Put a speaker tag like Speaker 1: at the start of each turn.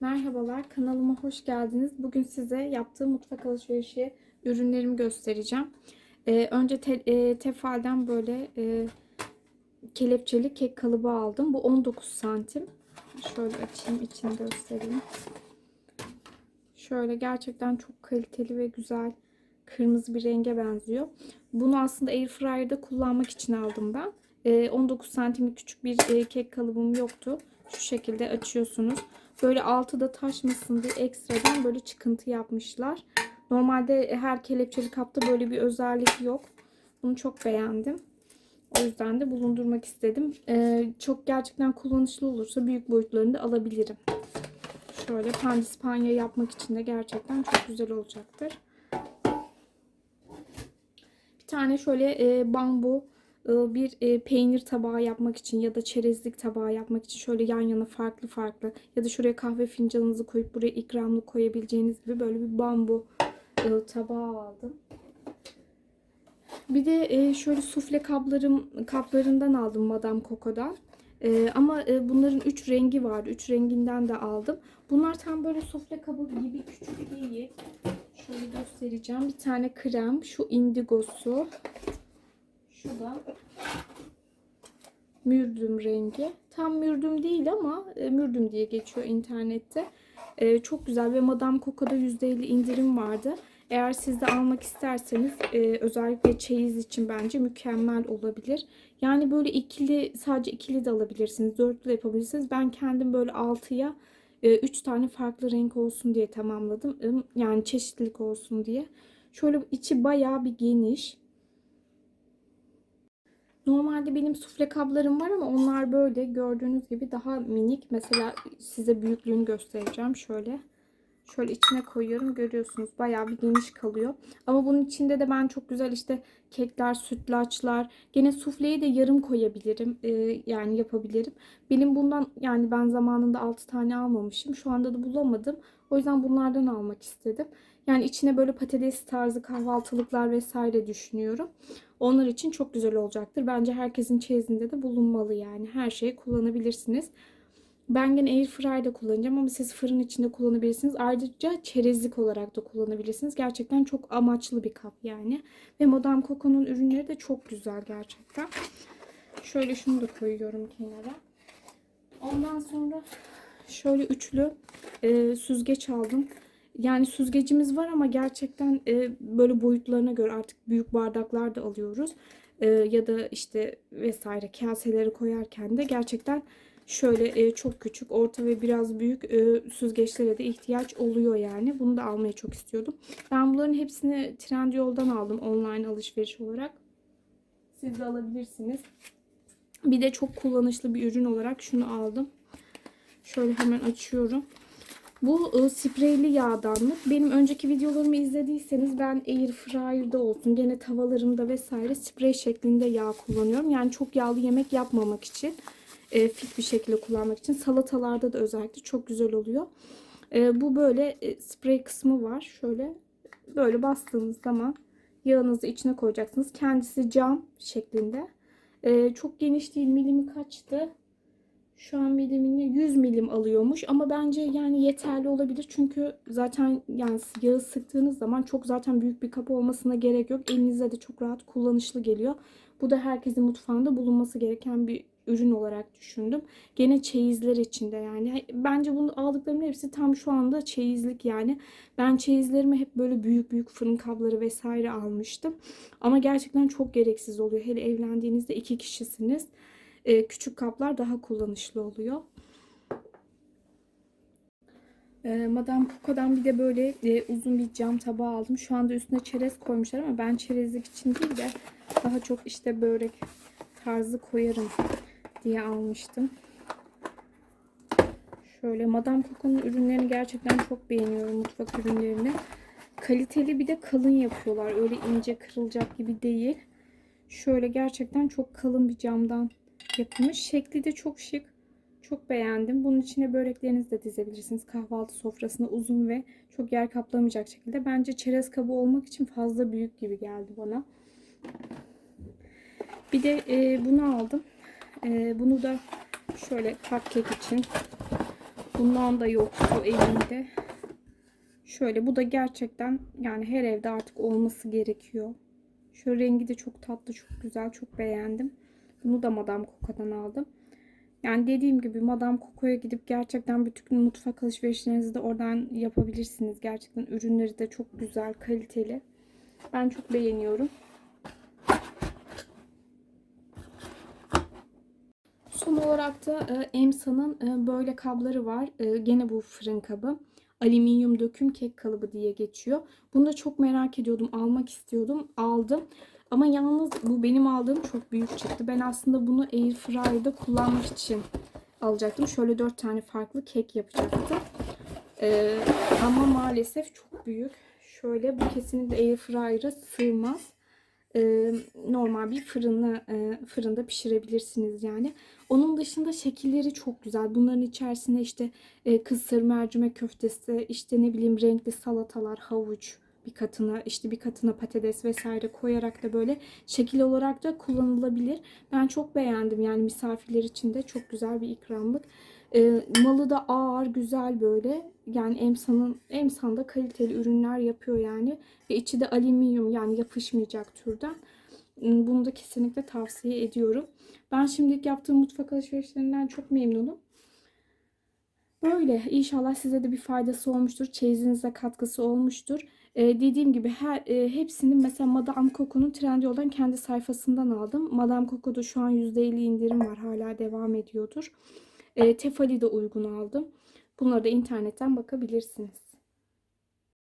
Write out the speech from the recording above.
Speaker 1: Merhabalar, kanalıma hoş geldiniz. Bugün size yaptığım mutfak alışverişi ürünlerimi göstereceğim. Ee, önce te, e, Tefal'den böyle e, kelepçeli kek kalıbı aldım. Bu 19 santim. Şöyle açayım, içini göstereyim. Şöyle gerçekten çok kaliteli ve güzel kırmızı bir renge benziyor. Bunu aslında Airfryer'da kullanmak için aldım ben. Ee, 19 santimlik küçük bir e, kek kalıbım yoktu. Şu şekilde açıyorsunuz. Böyle altı da taşmasın diye ekstradan böyle çıkıntı yapmışlar. Normalde her kelepçeli kapta böyle bir özellik yok. Bunu çok beğendim. O yüzden de bulundurmak istedim. Ee, çok gerçekten kullanışlı olursa büyük boyutlarını da alabilirim. Şöyle pandispanya yapmak için de gerçekten çok güzel olacaktır. Bir tane şöyle e, bambu bir e, peynir tabağı yapmak için ya da çerezlik tabağı yapmak için şöyle yan yana farklı farklı ya da şuraya kahve fincanınızı koyup buraya ikramlık koyabileceğiniz gibi böyle bir bambu e, tabağı aldım. Bir de e, şöyle sufle kaplarım kaplarından aldım Madame Coco'dan. E, ama e, bunların 3 rengi var. 3 renginden de aldım. Bunlar tam böyle sufle kabı gibi küçük değil. Şöyle göstereceğim. Bir tane krem. Şu indigosu. Şu da mürdüm rengi. Tam mürdüm değil ama e, mürdüm diye geçiyor internette. E, çok güzel ve Madame Coco'da %50 indirim vardı. Eğer siz de almak isterseniz e, özellikle çeyiz için bence mükemmel olabilir. Yani böyle ikili sadece ikili de alabilirsiniz. Dörtlü de yapabilirsiniz. Ben kendim böyle altıya e, üç tane farklı renk olsun diye tamamladım. Yani çeşitlilik olsun diye. Şöyle içi bayağı bir geniş. Normalde benim sufle kablarım var ama onlar böyle gördüğünüz gibi daha minik. Mesela size büyüklüğünü göstereceğim. Şöyle. Şöyle içine koyuyorum. Görüyorsunuz bayağı bir geniş kalıyor. Ama bunun içinde de ben çok güzel işte kekler, sütlaçlar. Gene sufleyi de yarım koyabilirim. Ee, yani yapabilirim. Benim bundan yani ben zamanında 6 tane almamışım. Şu anda da bulamadım. O yüzden bunlardan almak istedim. Yani içine böyle patates tarzı kahvaltılıklar vesaire düşünüyorum. Onlar için çok güzel olacaktır. Bence herkesin çeyizinde de bulunmalı yani. Her şeyi kullanabilirsiniz. Ben gene Airfryer'da kullanacağım ama siz fırın içinde kullanabilirsiniz. Ayrıca çerezlik olarak da kullanabilirsiniz. Gerçekten çok amaçlı bir kap yani. Ve Madame Coco'nun ürünleri de çok güzel gerçekten. Şöyle şunu da koyuyorum kenara. Ondan sonra şöyle üçlü e, süzgeç aldım. Yani süzgecimiz var ama gerçekten e, böyle boyutlarına göre artık büyük bardaklar da alıyoruz. E, ya da işte vesaire kaseleri koyarken de gerçekten şöyle e, çok küçük, orta ve biraz büyük e, süzgeçlere de ihtiyaç oluyor yani. Bunu da almayı çok istiyordum. Ben bunların hepsini Trendyol'dan aldım online alışveriş olarak. Siz de alabilirsiniz. Bir de çok kullanışlı bir ürün olarak şunu aldım. Şöyle hemen açıyorum. Bu ıı, spreyli yağdanlık. Benim önceki videolarımı izlediyseniz ben air fryer'da olsun gene tavalarımda vesaire sprey şeklinde yağ kullanıyorum. Yani çok yağlı yemek yapmamak için e, fit bir şekilde kullanmak için salatalarda da özellikle çok güzel oluyor. E, bu böyle e, sprey kısmı var. Şöyle böyle bastığınız zaman yağınızı içine koyacaksınız. Kendisi cam şeklinde. E, çok geniş değil. Milimi kaçtı? Şu an milimini 100 milim alıyormuş ama bence yani yeterli olabilir çünkü zaten yani yağı sıktığınız zaman çok zaten büyük bir kap olmasına gerek yok. Elinize de çok rahat kullanışlı geliyor. Bu da herkesin mutfağında bulunması gereken bir ürün olarak düşündüm. Gene çeyizler içinde yani. Bence bunu aldıklarımın hepsi tam şu anda çeyizlik yani. Ben çeyizlerime hep böyle büyük büyük fırın kabları vesaire almıştım. Ama gerçekten çok gereksiz oluyor. Hele evlendiğinizde iki kişisiniz e, küçük kaplar daha kullanışlı oluyor. E, Madame Coco'dan bir de böyle e, uzun bir cam tabağı aldım. Şu anda üstüne çerez koymuşlar ama ben çerezlik için değil de daha çok işte börek tarzı koyarım diye almıştım. Şöyle Madame Coco'nun ürünlerini gerçekten çok beğeniyorum mutfak ürünlerini. Kaliteli bir de kalın yapıyorlar. Öyle ince kırılacak gibi değil. Şöyle gerçekten çok kalın bir camdan yapılmış. Şekli de çok şık. Çok beğendim. Bunun içine böreklerinizi de dizebilirsiniz. Kahvaltı sofrasına uzun ve çok yer kaplamayacak şekilde. Bence çerez kabı olmak için fazla büyük gibi geldi bana. Bir de e, bunu aldım. E, bunu da şöyle cupcake için Bundan da yoktu elimde. Şöyle bu da gerçekten yani her evde artık olması gerekiyor. Şu rengi de çok tatlı, çok güzel, çok beğendim. Bunu da Madame Coco'dan aldım. Yani dediğim gibi Madame Coco'ya gidip gerçekten bütün mutfak alışverişlerinizi de oradan yapabilirsiniz. Gerçekten ürünleri de çok güzel, kaliteli. Ben çok beğeniyorum. Son olarak da e, Emsa'nın e, böyle kabları var. E, gene bu fırın kabı. Alüminyum döküm kek kalıbı diye geçiyor. Bunu da çok merak ediyordum. Almak istiyordum. Aldım. Ama yalnız bu benim aldığım çok büyük çıktı. Ben aslında bunu Airfryer'da kullanmak için alacaktım. Şöyle dört tane farklı kek yapacaktım. Ee, ama maalesef çok büyük. Şöyle bu kesinlikle Airfryer'a sığmaz. Ee, normal bir fırını e, fırında pişirebilirsiniz yani. Onun dışında şekilleri çok güzel. Bunların içerisine işte e, kısır, mercimek köftesi, işte ne bileyim renkli salatalar, havuç, bir katına işte bir katına patates vesaire koyarak da böyle şekil olarak da kullanılabilir. Ben çok beğendim yani misafirler için de çok güzel bir ikramlık. E, malı da ağır, güzel böyle. Yani Emsa'nın Emsa'nda kaliteli ürünler yapıyor yani. Ve içi de alüminyum yani yapışmayacak türden. Bunu da kesinlikle tavsiye ediyorum. Ben şimdilik yaptığım mutfak alışverişlerinden çok memnunum. Böyle inşallah size de bir faydası olmuştur. Çeyizinize katkısı olmuştur. Ee, dediğim gibi her e, hepsini mesela Madame Coco'nun Trendyol'dan kendi sayfasından aldım. Madame Coco'da şu an %50 indirim var. Hala devam ediyordur. E, Tefali de uygun aldım. Bunları da internetten bakabilirsiniz.